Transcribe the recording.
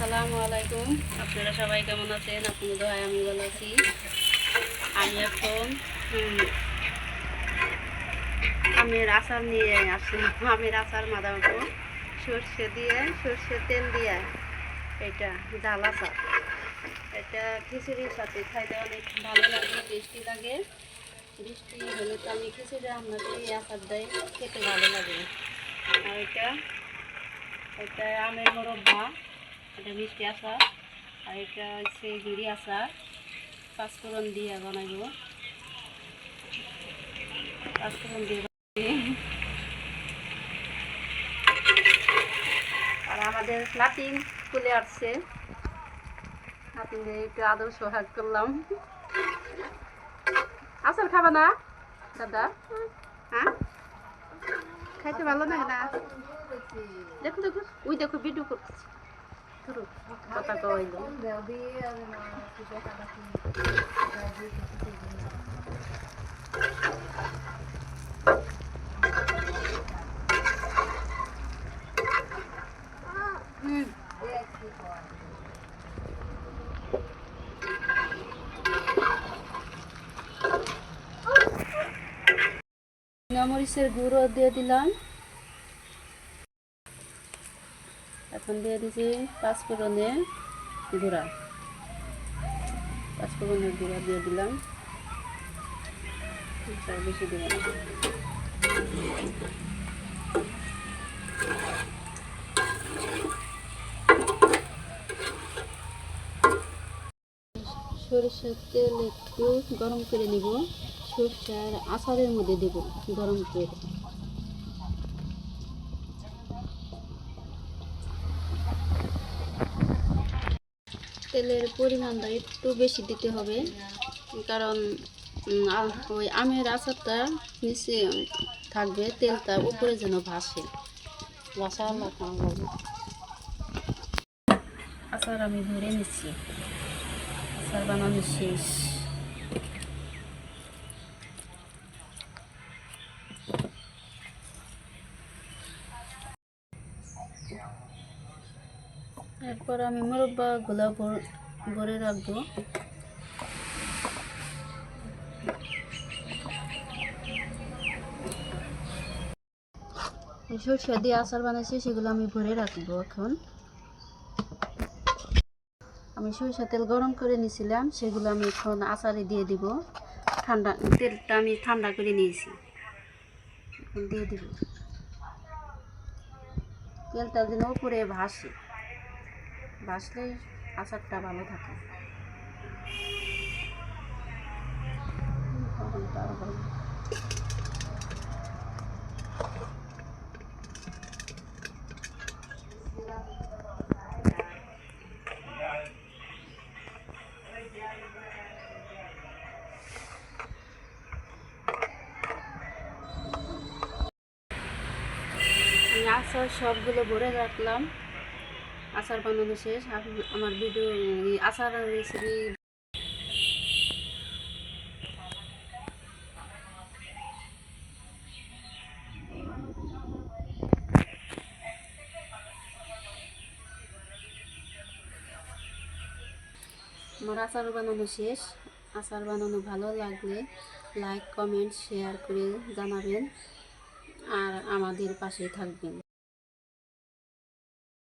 আসসালামু আলাইকুম। আপনারা সবাই কেমন আছেন? আপনাদের দোয়ায় আমি ভালো আছি। আমি এখন আমের আচার নিয়ে আসলাম। আমের আচার মাদামতো সর্ষে দিয়ে, সর্ষে তেল দিয়ে। এটা ডাল আচার। এটা খিচুড়ির সাথে খাইতে অনেক ভালো লাগে টেস্টি লাগে। বৃষ্টি হলে তো আমি খিচুড়ি রান্না করি আচার দেয় খেতে ভালো লাগে। আর এটা এটা আমের মোরব্বা এটা মিষ্টি আচার, আর এটা হচ্ছে গিরি আচার। পাঁচফোড়ন দিয়ে বানাইব। পাঁচফোড়ন দিয়ে। আর আমাদের লাতিন স্কুলে আসছে। লাতিনদের একটু আদর সোহাগ করলাম। আচার খাবা না, দাদা? হ্যাঁ? খাইতে ভালো লাগে না? দেখো দেখো। ওই দেখো, ভিডিও করতেছি। কথা কইল গুঁড়ো দিয়ে দিলাম এখন দিয়ে দিছি পাঁচফোড়নে গুঁড়া। পাঁচফোড়নের গুঁড়া দিয়ে দিলাম। বেশি না। সরিষার তেল একটু গরম করে নিব। সরষার আচারের মধ্যে দেব গরম করে তেলের পরিমাণটা একটু বেশি দিতে হবে। কারণ ওই আমের আচারটা নিচে থাকবে, তেলটা উপরে যেন ভাসে। ভাসা আচার আমি ধরে নিচ্ছি। আচার বানানো শেষ। এরপর আমি মোরব্বা গুলা ভরে রাখব। সরষে দিয়ে আচার বানাইছি, সেগুলো আমি ভরে রাখব এখন। আমি সরিষা তেল গরম করে নিয়েছিলাম সেগুলো আমি এখন আচারে দিয়ে দিব। ঠান্ডা, তেলটা আমি ঠান্ডা করে নিয়েছি। দিয়ে দিব। তেলটা যেন উপরে ভাসে। ভাসলেই আচারটা ভালো থাকে। আচার সবগুলো ভরে রাখলাম। আচার বানানো শেষ। আমার ভিডিও আচার রেসিপি আমার আচার বানানো শেষ। আচার বানানো ভালো লাগলে লাইক কমেন্ট শেয়ার করে জানাবেন। আর আমাদের পাশে থাকবেন।